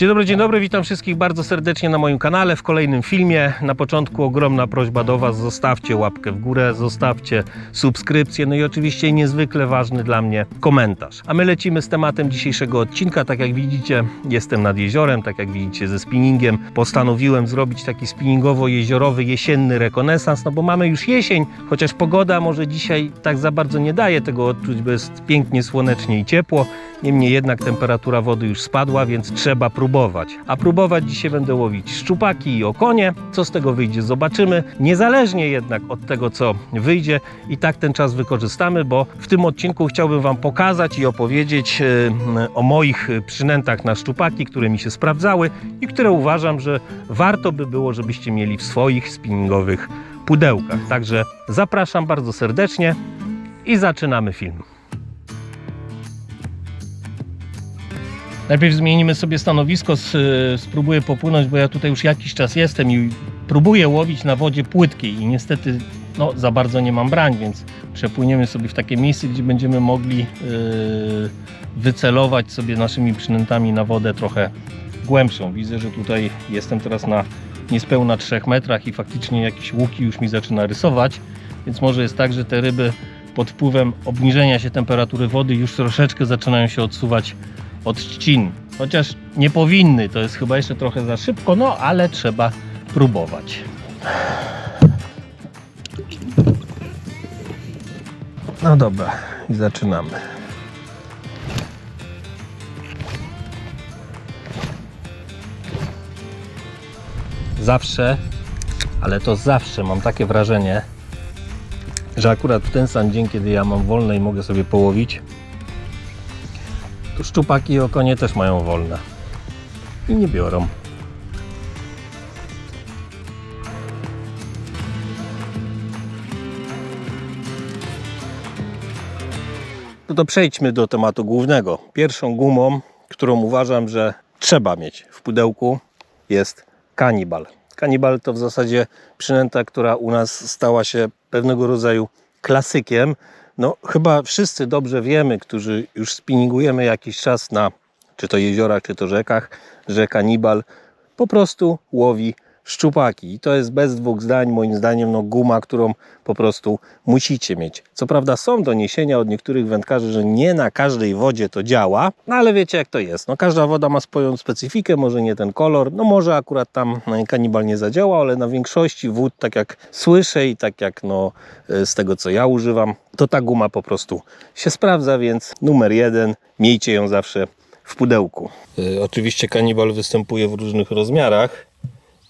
Dzień dobry, dzień dobry, witam wszystkich bardzo serdecznie na moim kanale, w kolejnym filmie. Na początku ogromna prośba do Was, zostawcie łapkę w górę, zostawcie subskrypcję, no i oczywiście niezwykle ważny dla mnie komentarz. A my lecimy z tematem dzisiejszego odcinka, tak jak widzicie jestem nad jeziorem, tak jak widzicie ze spinningiem. Postanowiłem zrobić taki spinningowo-jeziorowy jesienny rekonesans, no bo mamy już jesień, chociaż pogoda może dzisiaj tak za bardzo nie daje tego odczuć, bo jest pięknie słonecznie i ciepło. Niemniej jednak temperatura wody już spadła, więc trzeba próbować. A próbować dzisiaj będę łowić szczupaki i okonie. Co z tego wyjdzie, zobaczymy. Niezależnie jednak od tego, co wyjdzie, i tak ten czas wykorzystamy, bo w tym odcinku chciałbym Wam pokazać i opowiedzieć e, o moich przynętach na szczupaki, które mi się sprawdzały i które uważam, że warto by było, żebyście mieli w swoich spinningowych pudełkach. Także zapraszam bardzo serdecznie i zaczynamy film. Najpierw zmienimy sobie stanowisko, spróbuję popłynąć, bo ja tutaj już jakiś czas jestem i próbuję łowić na wodzie płytkiej i niestety no, za bardzo nie mam brań, więc przepłyniemy sobie w takie miejsce, gdzie będziemy mogli yy, wycelować sobie naszymi przynętami na wodę trochę głębszą. Widzę, że tutaj jestem teraz na niespełna 3 metrach i faktycznie jakieś łuki już mi zaczyna rysować, więc może jest tak, że te ryby pod wpływem obniżenia się temperatury wody już troszeczkę zaczynają się odsuwać od trzcin. Chociaż nie powinny, to jest chyba jeszcze trochę za szybko, no ale trzeba próbować. No dobra, i zaczynamy. Zawsze, ale to zawsze mam takie wrażenie, że akurat w ten sam dzień, kiedy ja mam wolne i mogę sobie połowić, szczupaki i okonie też mają wolne. I nie biorą. No to przejdźmy do tematu głównego. Pierwszą gumą, którą uważam, że trzeba mieć w pudełku jest kanibal. Kanibal to w zasadzie przynęta, która u nas stała się pewnego rodzaju klasykiem. No, chyba wszyscy dobrze wiemy, którzy już spinningujemy jakiś czas na czy to jeziorach, czy to rzekach, że kanibal po prostu łowi szczupaki. I to jest bez dwóch zdań, moim zdaniem, no, guma, którą po prostu musicie mieć. Co prawda są doniesienia od niektórych wędkarzy, że nie na każdej wodzie to działa, no ale wiecie jak to jest. No, każda woda ma swoją specyfikę, może nie ten kolor, no może akurat tam no, kanibal nie zadziała, ale na większości wód, tak jak słyszę i tak jak no, e, z tego co ja używam, to ta guma po prostu się sprawdza, więc numer jeden, miejcie ją zawsze w pudełku. Y, oczywiście kanibal występuje w różnych rozmiarach.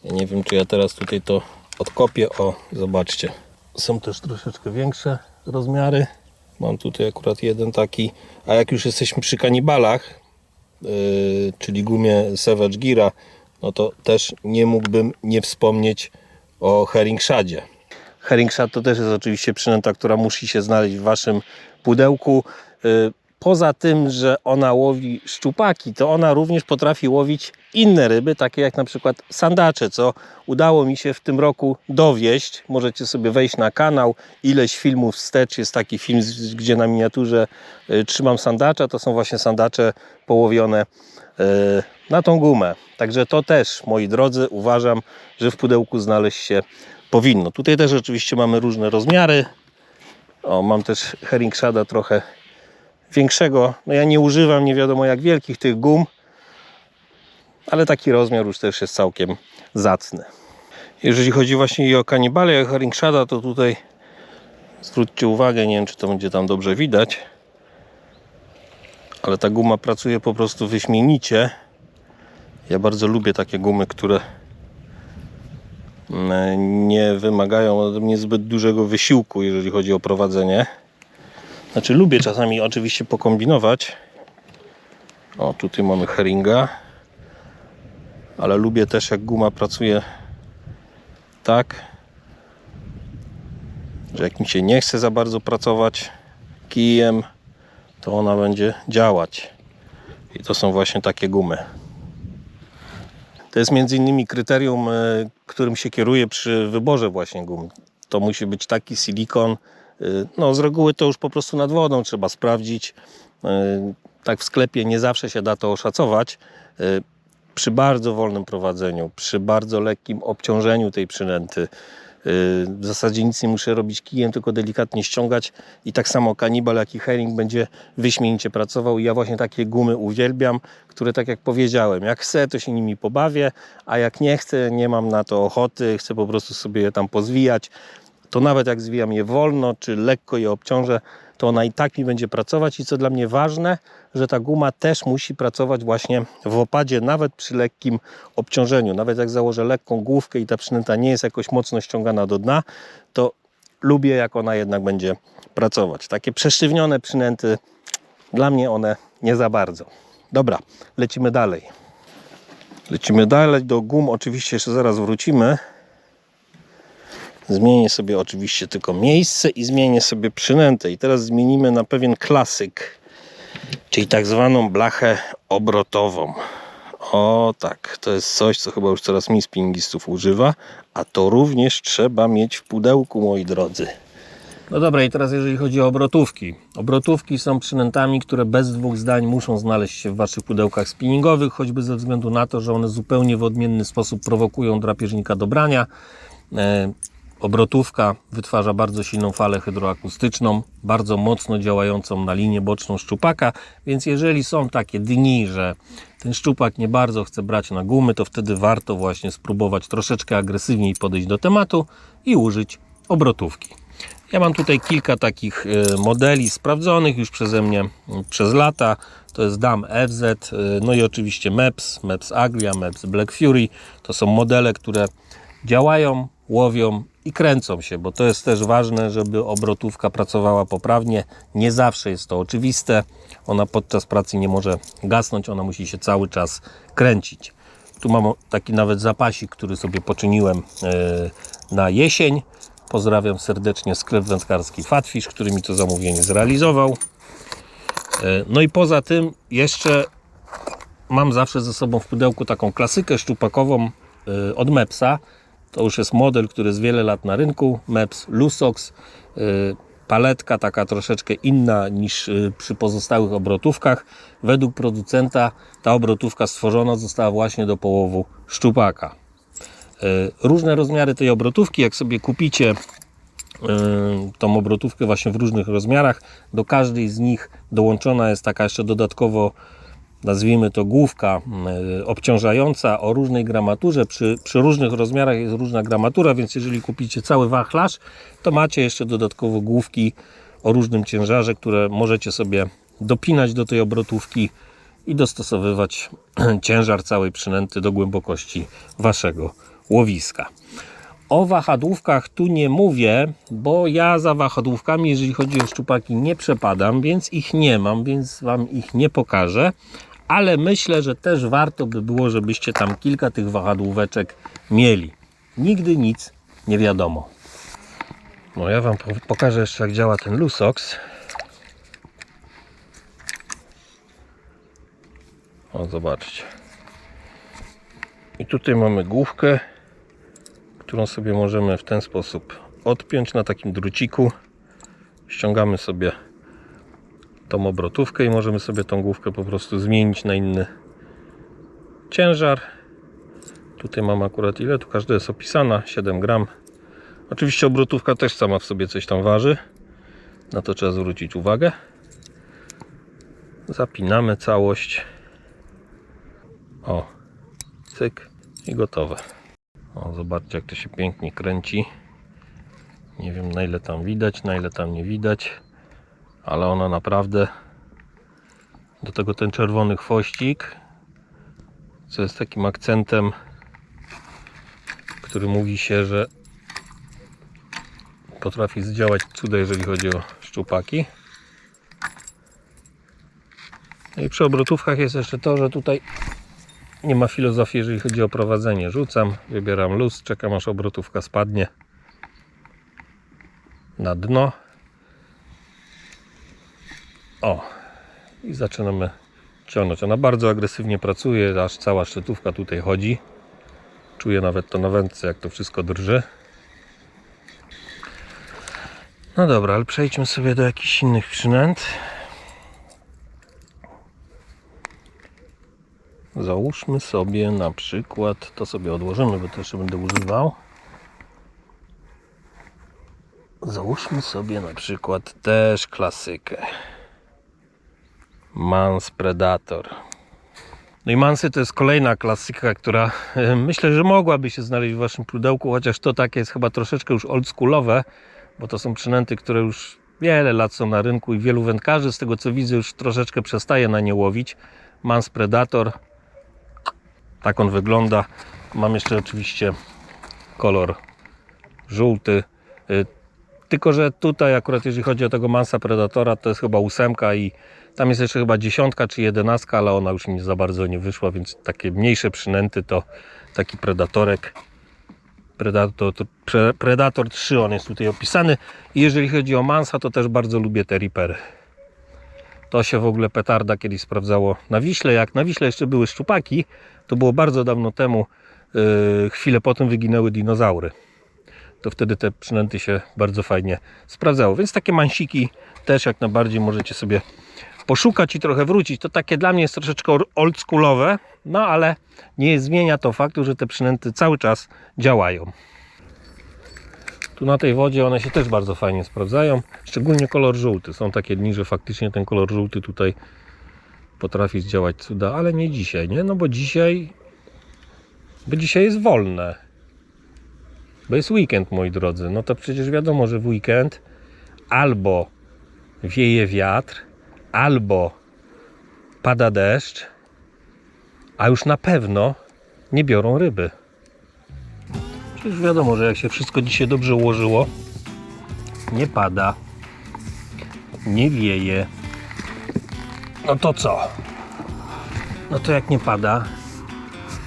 Ja nie wiem, czy ja teraz tutaj to odkopię. O, zobaczcie. Są też troszeczkę większe rozmiary. Mam tutaj akurat jeden taki. A jak już jesteśmy przy kanibalach, yy, czyli gumie Savage Gira, no to też nie mógłbym nie wspomnieć o Herringshadzie. Herringshad to też jest oczywiście przynęta, która musi się znaleźć w Waszym pudełku. Yy, Poza tym, że ona łowi szczupaki, to ona również potrafi łowić inne ryby, takie jak na przykład sandacze, co udało mi się w tym roku dowieść. Możecie sobie wejść na kanał, ileś filmów wstecz. Jest taki film, gdzie na miniaturze y, trzymam sandacza. To są właśnie sandacze połowione y, na tą gumę. Także to też, moi drodzy, uważam, że w pudełku znaleźć się powinno. Tutaj też oczywiście mamy różne rozmiary. O, mam też herringshada trochę większego. No ja nie używam nie wiadomo jak wielkich tych gum, ale taki rozmiar już też jest całkiem zacny. Jeżeli chodzi właśnie i o kanibale, o herringshada, to tutaj zwróćcie uwagę, nie wiem czy to będzie tam dobrze widać, ale ta guma pracuje po prostu wyśmienicie. Ja bardzo lubię takie gumy, które mm, nie wymagają ode mnie zbyt dużego wysiłku, jeżeli chodzi o prowadzenie. Znaczy lubię czasami oczywiście pokombinować. O, tutaj mamy heringa. Ale lubię też jak guma pracuje tak, że jak mi się nie chce za bardzo pracować kijem, to ona będzie działać. I to są właśnie takie gumy. To jest między innymi kryterium, e, którym się kieruję przy wyborze właśnie gum. To musi być taki silikon. Y, No, z reguły to już po prostu nad wodą trzeba sprawdzić. Y, Tak w sklepie nie zawsze się da to oszacować. Y, przy bardzo wolnym prowadzeniu, przy bardzo lekkim obciążeniu tej przynęty, w zasadzie nic nie muszę robić kijem, tylko delikatnie ściągać i tak samo kanibal, jak i herring będzie wyśmienicie pracował i ja właśnie takie gumy uwielbiam, które tak jak powiedziałem, jak chcę to się nimi pobawię, a jak nie chcę, nie mam na to ochoty, chcę po prostu sobie je tam pozwijać, to nawet jak zwijam je wolno, czy lekko je obciążę, to ona i tak mi będzie pracować i co dla mnie ważne, że ta guma też musi pracować właśnie w opadzie, nawet przy lekkim obciążeniu. Nawet jak założę lekką główkę i ta przynęta nie jest jakoś mocno ściągana do dna, to lubię jak ona jednak będzie pracować. Takie przesztywnione przynęty, dla mnie one nie za bardzo. Dobra, lecimy dalej. Lecimy dalej do gum, oczywiście jeszcze zaraz wrócimy. Zmienię sobie oczywiście tylko miejsce i zmienię sobie przynętę. I teraz zmienimy na pewien klasyk, czyli tak zwaną blachę obrotową. O tak, to jest coś, co chyba już coraz mniej spinningistów używa, a to również trzeba mieć w pudełku, moi drodzy. No dobra, i teraz jeżeli chodzi o obrotówki. Obrotówki są przynętami, które bez dwóch zdań muszą znaleźć się w Waszych pudełkach spinningowych, choćby ze względu na to, że one zupełnie w odmienny sposób prowokują drapieżnika do brania. Obrotówka wytwarza bardzo silną falę hydroakustyczną, bardzo mocno działającą na linię boczną szczupaka, więc jeżeli są takie dni, że ten szczupak nie bardzo chce brać na gumy, to wtedy warto właśnie spróbować troszeczkę agresywniej podejść do tematu i użyć obrotówki. Ja mam tutaj kilka takich e, modeli sprawdzonych już przeze mnie m, przez lata. To jest DAM FZ, e, no i oczywiście MEPS, MEPS Agria, MEPS Black Fury. To są modele, które działają, łowią i kręcą się, bo to jest też ważne, żeby obrotówka pracowała poprawnie. Nie zawsze jest to oczywiste. Ona podczas pracy nie może gasnąć, ona musi się cały czas kręcić. Tu mam taki nawet zapasik, który sobie poczyniłem e, na jesień. Pozdrawiam serdecznie sklep wędkarski Fatfish, który mi to zamówienie zrealizował. E, No i poza tym jeszcze mam zawsze ze sobą w pudełku taką klasykę szczupakową y, od Mepsa. To już jest model, który jest wiele lat na rynku. Meps Lusox. y, Paletka taka troszeczkę inna niż y, przy pozostałych obrotówkach. Według producenta ta obrotówka stworzona została właśnie do połowu szczupaka. Y, Różne rozmiary tej obrotówki, jak sobie kupicie tą obrotówkę właśnie w różnych rozmiarach. Do każdej z nich dołączona jest taka jeszcze dodatkowo, nazwijmy to główka y, obciążająca o różnej gramaturze. Przy, przy różnych rozmiarach jest różna gramatura, więc jeżeli kupicie cały wachlarz, to macie jeszcze dodatkowo główki o różnym ciężarze, które możecie sobie dopinać do tej obrotówki i dostosowywać ciężar całej przynęty do głębokości waszego łowiska. O wahadłówkach tu nie mówię, bo ja za wahadłówkami, jeżeli chodzi o szczupaki, nie przepadam, więc ich nie mam, więc Wam ich nie pokażę. Ale myślę, że też warto by było, żebyście tam kilka tych wahadłóweczek mieli. Nigdy nic nie wiadomo. No ja Wam po- pokażę jeszcze jak działa ten Lusox. O, zobaczcie. I tutaj mamy główkę którą sobie możemy w ten sposób odpiąć na takim druciku. Ściągamy sobie tą obrotówkę i możemy sobie tą główkę po prostu zmienić na inny ciężar. Tutaj mam akurat ile, tu każda jest opisana, 7 gram. Oczywiście obrotówka też sama w sobie coś tam waży. Na to trzeba zwrócić uwagę. Zapinamy całość. O, cyk i gotowe. O, zobaczcie jak to się pięknie kręci. Nie wiem na ile tam widać, na ile tam nie widać, ale ona naprawdę do tego ten czerwony chwościk, co jest takim akcentem, który mówi się, że potrafi zdziałać cuda, jeżeli chodzi o szczupaki. No i przy obrotówkach jest jeszcze to, że tutaj nie ma filozofii, jeżeli chodzi o prowadzenie. Rzucam, wybieram luz, czekam aż obrotówka spadnie na dno. O, i zaczynamy ciągnąć. Ona bardzo agresywnie pracuje, aż cała szczytówka tutaj chodzi. Czuję nawet to na wędce, jak to wszystko drży. No dobra, ale przejdźmy sobie do jakichś innych przynęt. Załóżmy sobie na przykład, to sobie odłożymy, bo to jeszcze będę używał. Załóżmy sobie na przykład też klasykę. Mans Predator. No i Mansy to jest kolejna klasyka, która e, myślę, że mogłaby się znaleźć w waszym pudełku, chociaż to takie jest chyba troszeczkę już oldschoolowe, bo to są przynęty, które już wiele lat są na rynku i wielu wędkarzy, z tego co widzę, już troszeczkę przestaje na nie łowić. Mans Predator. Tak on wygląda. Mam jeszcze oczywiście kolor żółty. Tylko, że tutaj akurat jeżeli chodzi o tego Mansa Predatora, to jest chyba ósemka i tam jest jeszcze chyba dziesiątka czy jedenastka, ale ona już mi za bardzo nie wyszła, więc takie mniejsze przynęty to taki Predatorek. Predator, pre, Predator 3 on jest tutaj opisany. I jeżeli chodzi o Mansa, to też bardzo lubię te Reapery. To się w ogóle petarda kiedyś sprawdzało na Wiśle. Jak na Wiśle jeszcze były szczupaki, to było bardzo dawno temu. Yy, chwilę potem wyginęły dinozaury. To wtedy te przynęty się bardzo fajnie sprawdzało. Więc takie mansiki też jak najbardziej możecie sobie poszukać i trochę wrócić. To takie dla mnie jest troszeczkę oldschoolowe, no ale nie zmienia to faktu, że te przynęty cały czas działają. Tu na tej wodzie one się też bardzo fajnie sprawdzają, szczególnie kolor żółty. Są takie dni, że faktycznie ten kolor żółty tutaj potrafi zdziałać cuda, ale nie dzisiaj, nie? No bo dzisiaj bo dzisiaj jest wolne. Bo jest weekend, moi drodzy. No to przecież wiadomo, że w weekend albo wieje wiatr, albo pada deszcz, a już na pewno nie biorą ryby. Przecież wiadomo, że jak się wszystko dzisiaj dobrze ułożyło, nie pada, nie wieje, no to co? No to jak nie pada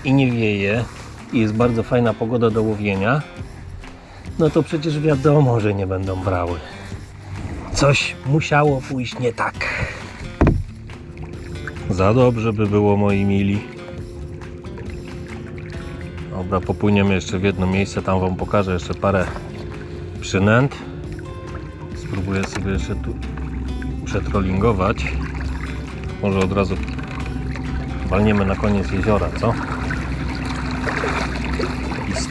i nie wieje i jest bardzo fajna pogoda do łowienia, no to przecież wiadomo, że nie będą brały. Coś musiało pójść nie tak. Za dobrze by było, moi mili. Dobra, popłyniemy jeszcze w jedno miejsce, tam Wam pokażę jeszcze parę przynęt. Spróbuję sobie jeszcze tu przetrollingować. Może od razu walniemy na koniec jeziora, co?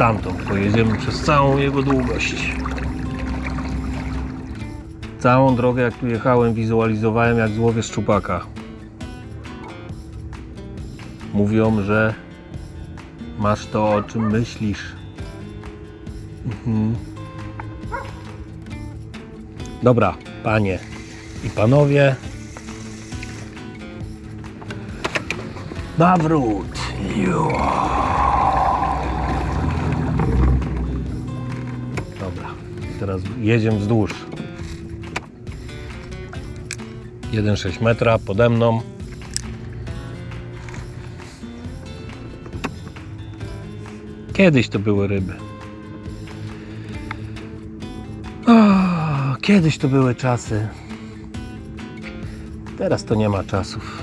Stamtąd pojedziemy przez całą jego długość. Całą drogę jak tu jechałem wizualizowałem jak złowię szczupaka. Mówią, że masz to o czym myślisz. Mhm. Dobra, panie i panowie. Nawrót. Jo. Teraz jedziemy wzdłuż. 1,6 metra pode mną. Kiedyś to były ryby. O, kiedyś to były czasy. Teraz to nie ma czasów.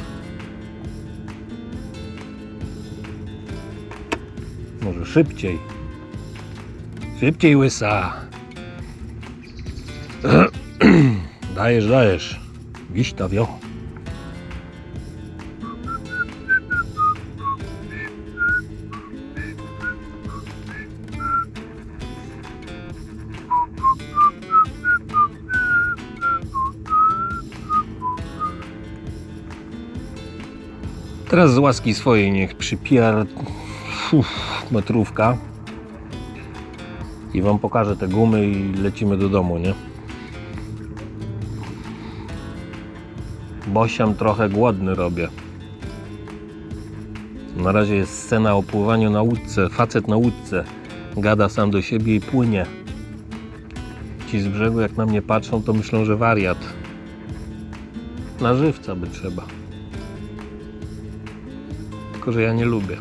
Może szybciej. Szybciej łysa. dajesz, dajesz. Wiś to wio. Teraz z łaski swojej niech przypija uf, metrówka i wam pokażę te gumy i lecimy do domu, nie? Bosiam trochę głodny robię. Na razie jest scena o pływaniu na łódce. Facet na łódce gada sam do siebie i płynie. Ci z brzegu jak na mnie patrzą, to myślą, że wariat. Na żywca by trzeba. Tylko, że ja nie lubię.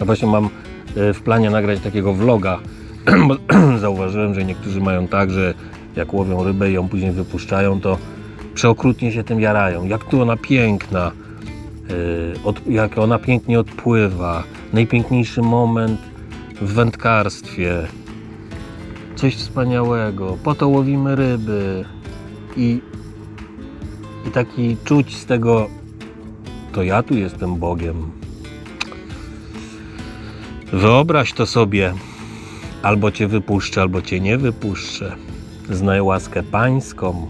A właśnie mam e, w planie nagrać takiego vloga, bo zauważyłem, że niektórzy mają tak, że jak łowią rybę i ją później wypuszczają, to przeokrutnie się tym jarają. Jak tu ona piękna, od, jak ona pięknie odpływa, najpiękniejszy moment w wędkarstwie, coś wspaniałego, po to łowimy ryby i, i taki czuć z tego to ja tu jestem Bogiem. Wyobraź to sobie. Albo cię wypuszczę, albo cię nie wypuszczę. Znaj łaskę pańską.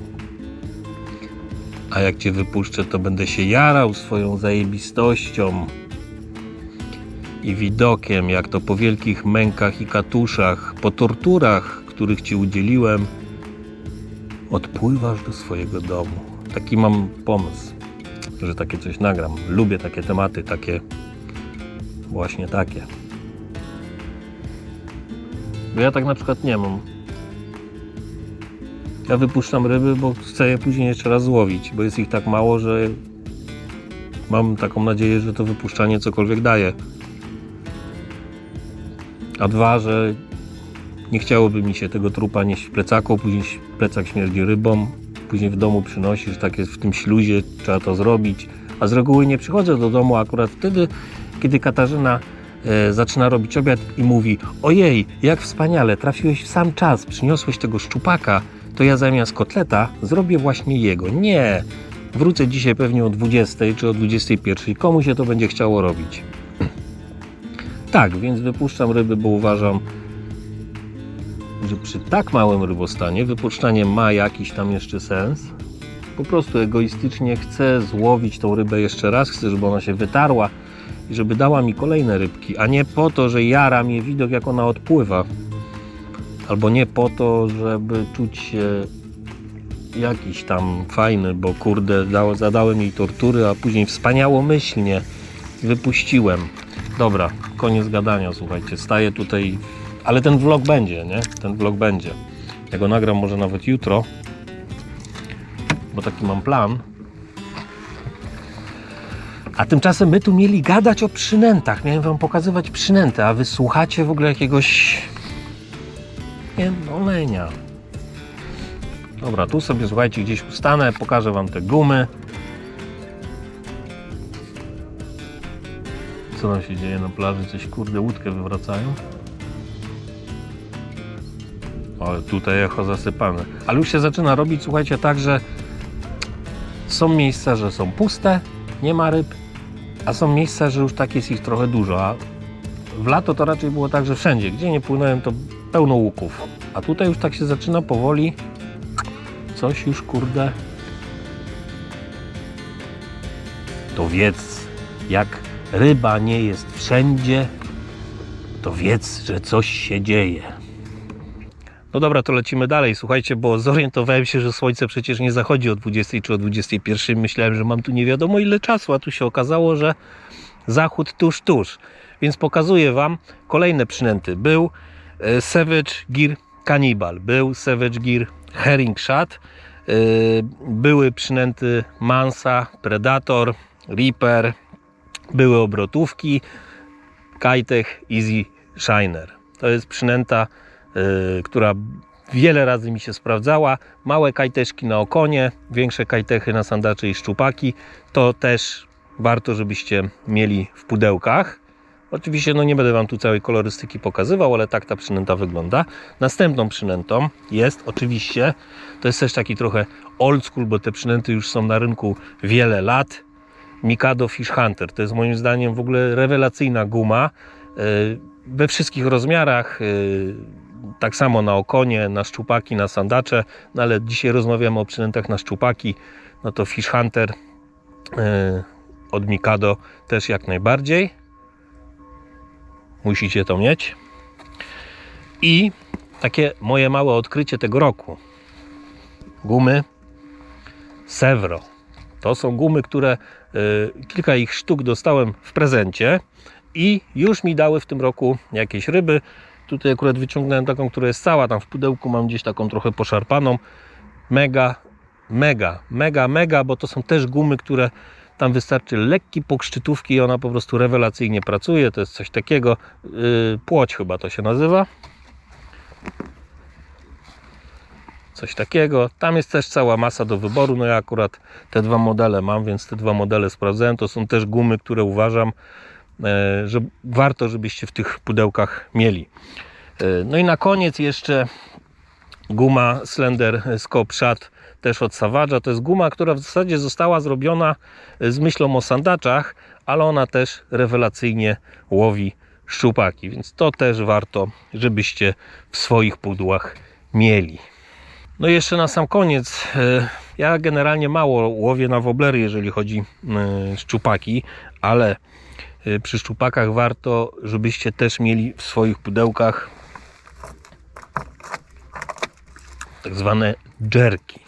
A jak cię wypuszczę, to będę się jarał swoją zajebistością i widokiem, jak to po wielkich mękach i katuszach, po torturach, których ci udzieliłem, odpływasz do swojego domu. Taki mam pomysł, że takie coś nagram. Lubię takie tematy, takie właśnie takie. Bo ja tak na przykład nie mam. Ja wypuszczam ryby, bo chcę je później jeszcze raz złowić, bo jest ich tak mało, że mam taką nadzieję, że to wypuszczanie cokolwiek daje. A dwa, że nie chciałoby mi się tego trupa nieść w plecaku, później plecak śmierdzi rybą, później w domu przynosisz, tak jest w tym śluzie, trzeba to zrobić. A z reguły nie przychodzę do domu akurat wtedy, kiedy Katarzyna e, zaczyna robić obiad i mówi ojej, jak wspaniale, trafiłeś w sam czas, przyniosłeś tego szczupaka, to ja zamiast kotleta zrobię właśnie jego. Nie, wrócę dzisiaj pewnie o 20 czy o 21. Komu się to będzie chciało robić? Tak, więc wypuszczam ryby, bo uważam, że przy tak małym rybostanie wypuszczanie ma jakiś tam jeszcze sens. Po prostu egoistycznie chcę złowić tą rybę jeszcze raz, chcę, żeby ona się wytarła i żeby dała mi kolejne rybki, a nie po to, że jara mnie widok, jak ona odpływa. Albo nie po to, żeby czuć się jakiś tam fajny, bo kurde, zadałem jej tortury, a później wspaniałomyślnie wypuściłem. Dobra, koniec gadania, słuchajcie, staję tutaj, ale ten vlog będzie, nie? Ten vlog będzie. Ja go nagram może nawet jutro, bo taki mam plan. A tymczasem my tu mieli gadać o przynętach. Miałem wam pokazywać przynętę, a wy słuchacie w ogóle jakiegoś... Nie wiem, olenia. Dobra, tu sobie słuchajcie, gdzieś ustanę, pokażę wam te gumy. Co tam się dzieje na plaży? Coś kurde łódkę wywracają. Ale tutaj echo zasypane. Ale już się zaczyna robić, słuchajcie, tak, że są miejsca, że są puste, nie ma ryb, a są miejsca, że już tak jest ich trochę dużo. A w lato to raczej było tak, że wszędzie, gdzie nie płynąłem, to pełno łuków. A tutaj już tak się zaczyna powoli coś już kurde. To wiedz, jak ryba nie jest wszędzie, to wiedz, że coś się dzieje. No dobra, to lecimy dalej. Słuchajcie, bo zorientowałem się, że słońce przecież nie zachodzi o 20 czy o 21. Myślałem, że mam tu nie wiadomo ile czasu, a tu się okazało, że zachód tuż, tuż. Więc pokazuję Wam kolejne przynęty. Był Savage Gear Cannibal, był Savage Gear Herring Shad, e, były przynęty Mansa, Predator, Reaper, były obrotówki, Kitech Easy Shiner. To jest przynęta, y, która wiele razy mi się sprawdzała. Małe kajteszki na okonie, większe kajtechy na sandacze i szczupaki. To też warto, żebyście mieli w pudełkach. Oczywiście no nie będę Wam tu całej kolorystyki pokazywał, ale tak ta przynęta wygląda. Następną przynętą jest oczywiście, to jest też taki trochę old school, bo te przynęty już są na rynku wiele lat. Mikado Fish Hunter. To jest moim zdaniem w ogóle rewelacyjna guma e, we wszystkich rozmiarach. e, Tak samo na okonie, na szczupaki, na sandacze, no ale dzisiaj rozmawiamy o przynętach na szczupaki. No to Fish Hunter e, od Mikado też jak najbardziej. Musicie to mieć. I takie moje małe odkrycie tego roku. Gumy Sevro. To są gumy, które y, kilka ich sztuk dostałem w prezencie i już mi dały w tym roku jakieś ryby. Tutaj akurat wyciągnąłem taką, która jest cała, tam w pudełku mam gdzieś taką trochę poszarpaną. Mega, mega, mega, mega, bo to są też gumy, które tam wystarczy lekki pokszczytówki i ona po prostu rewelacyjnie pracuje. To jest coś takiego, yy, płoć chyba to się nazywa. coś takiego. Tam jest też cała masa do wyboru. No ja akurat te dwa modele mam, więc te dwa modele sprawdzałem. To są też gumy, które uważam, e, że warto, żebyście w tych pudełkach mieli. E, No i na koniec jeszcze guma Slender Scope Shad też od Savage'a. To jest guma, która w zasadzie została zrobiona z myślą o sandaczach, ale ona też rewelacyjnie łowi szczupaki, więc to też warto, żebyście w swoich pudłach mieli. No i jeszcze na sam koniec, e, ja generalnie mało łowię na woblery, jeżeli chodzi e, szczupaki, ale e, przy szczupakach warto, żebyście też mieli w swoich pudełkach tak zwane jerki.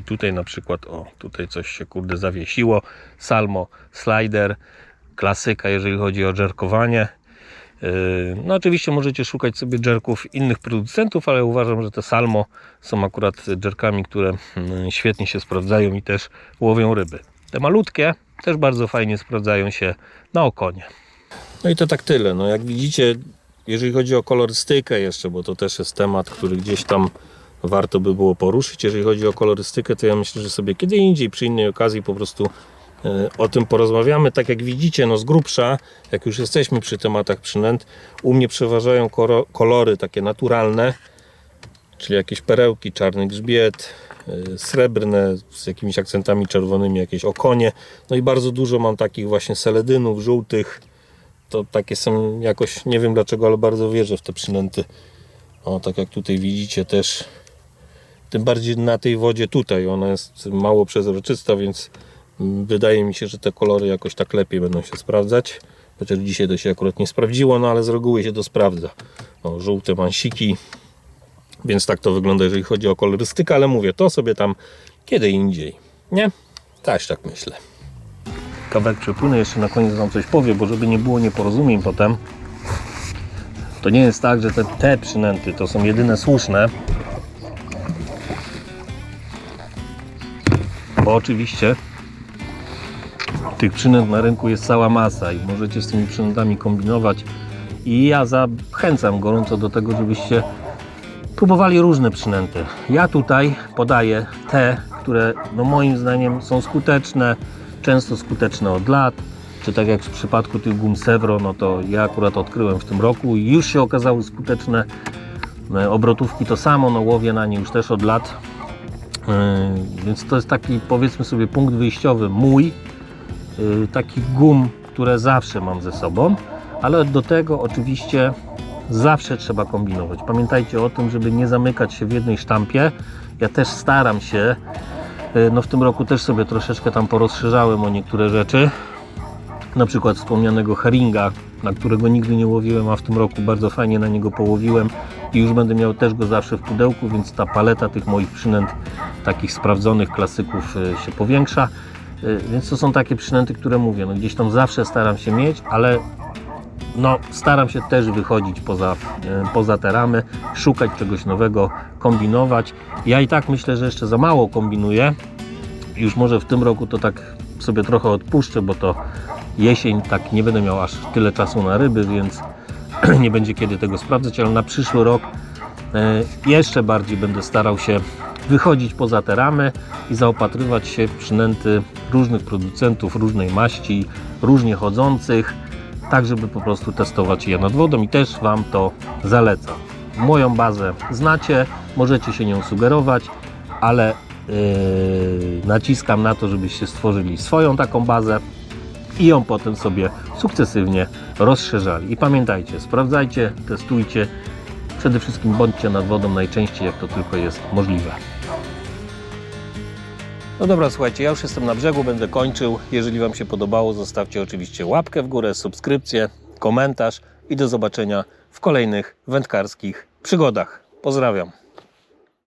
Tutaj na przykład, o, tutaj coś się kurde zawiesiło. Salmo, slider, klasyka, jeżeli chodzi o jerkowanie. Yy, No oczywiście możecie szukać sobie jerków innych producentów, ale uważam, że te Salmo są akurat jerkami, które mm, świetnie się sprawdzają i też łowią ryby. Te malutkie też bardzo fajnie sprawdzają się na okonie. No i to tak tyle. No jak widzicie, jeżeli chodzi o kolorystykę jeszcze, bo to też jest temat, który gdzieś tam warto by było poruszyć. Jeżeli chodzi o kolorystykę, to ja myślę, że sobie kiedy indziej, przy innej okazji po prostu e, o tym porozmawiamy. Tak jak widzicie, no z grubsza, jak już jesteśmy przy tematach przynęt, u mnie przeważają kolory takie naturalne, czyli jakieś perełki, czarny grzbiet, e, srebrne z jakimiś akcentami czerwonymi, jakieś okonie. No i bardzo dużo mam takich właśnie seledynów, żółtych. To takie są jakoś, nie wiem dlaczego, ale bardzo wierzę w te przynęty. O, tak jak tutaj widzicie też tym bardziej na tej wodzie tutaj, ona jest mało przezroczysta, więc wydaje mi się, że te kolory jakoś tak lepiej będą się sprawdzać. Chociaż dzisiaj to się akurat nie sprawdziło, no ale z reguły się to sprawdza. O, żółte mansiki, więc tak to wygląda, jeżeli chodzi o kolorystykę, ale mówię, to sobie tam kiedy indziej, nie? Też tak myślę. Kawałek przepłynę, jeszcze na koniec Wam coś powiem, bo żeby nie było nieporozumień potem, to nie jest tak, że te, te przynęty to są jedyne słuszne, bo oczywiście tych przynęt na rynku jest cała masa i możecie z tymi przynętami kombinować i ja zachęcam gorąco do tego, żebyście próbowali różne przynęty. Ja tutaj podaję te, które no moim zdaniem są skuteczne, często skuteczne od lat, czy tak jak w przypadku tych gum Sevro, no to ja akurat odkryłem w tym roku i już się okazały skuteczne. E, Obrotówki to samo, no łowię na nie już też od lat. Yy, Więc to jest taki powiedzmy sobie punkt wyjściowy mój, yy, takich gum, które zawsze mam ze sobą, ale do tego oczywiście zawsze trzeba kombinować. Pamiętajcie o tym, żeby nie zamykać się w jednej sztampie. Ja też staram się, yy, no w tym roku też sobie troszeczkę tam porozszerzałem o niektóre rzeczy, na przykład wspomnianego herringa, na którego nigdy nie łowiłem, a w tym roku bardzo fajnie na niego połowiłem i już będę miał też go zawsze w pudełku, więc ta paleta tych moich przynęt, takich sprawdzonych klasyków y, się powiększa. Y, Więc to są takie przynęty, które mówię, no gdzieś tam zawsze staram się mieć, ale no, staram się też wychodzić poza, y, poza te ramy, szukać czegoś nowego, kombinować. Ja i tak myślę, że jeszcze za mało kombinuję. Już może w tym roku to tak sobie trochę odpuszczę, bo to jesień, tak nie będę miał aż tyle czasu na ryby, więc nie będzie kiedy tego sprawdzać, ale na przyszły rok e, jeszcze bardziej będę starał się wychodzić poza te ramy i zaopatrywać się w przynęty różnych producentów, różnej maści, różnie chodzących, tak żeby po prostu testować je nad wodą i też Wam to zalecam. Moją bazę znacie, możecie się nią sugerować, ale yy, naciskam na to, żebyście stworzyli swoją taką bazę i ją potem sobie sukcesywnie rozszerzali. I pamiętajcie, sprawdzajcie, testujcie, przede wszystkim bądźcie nad wodą najczęściej, jak to tylko jest możliwe. No dobra, słuchajcie, ja już jestem na brzegu, będę kończył. Jeżeli Wam się podobało, zostawcie oczywiście łapkę w górę, subskrypcję, komentarz i do zobaczenia w kolejnych wędkarskich przygodach. Pozdrawiam.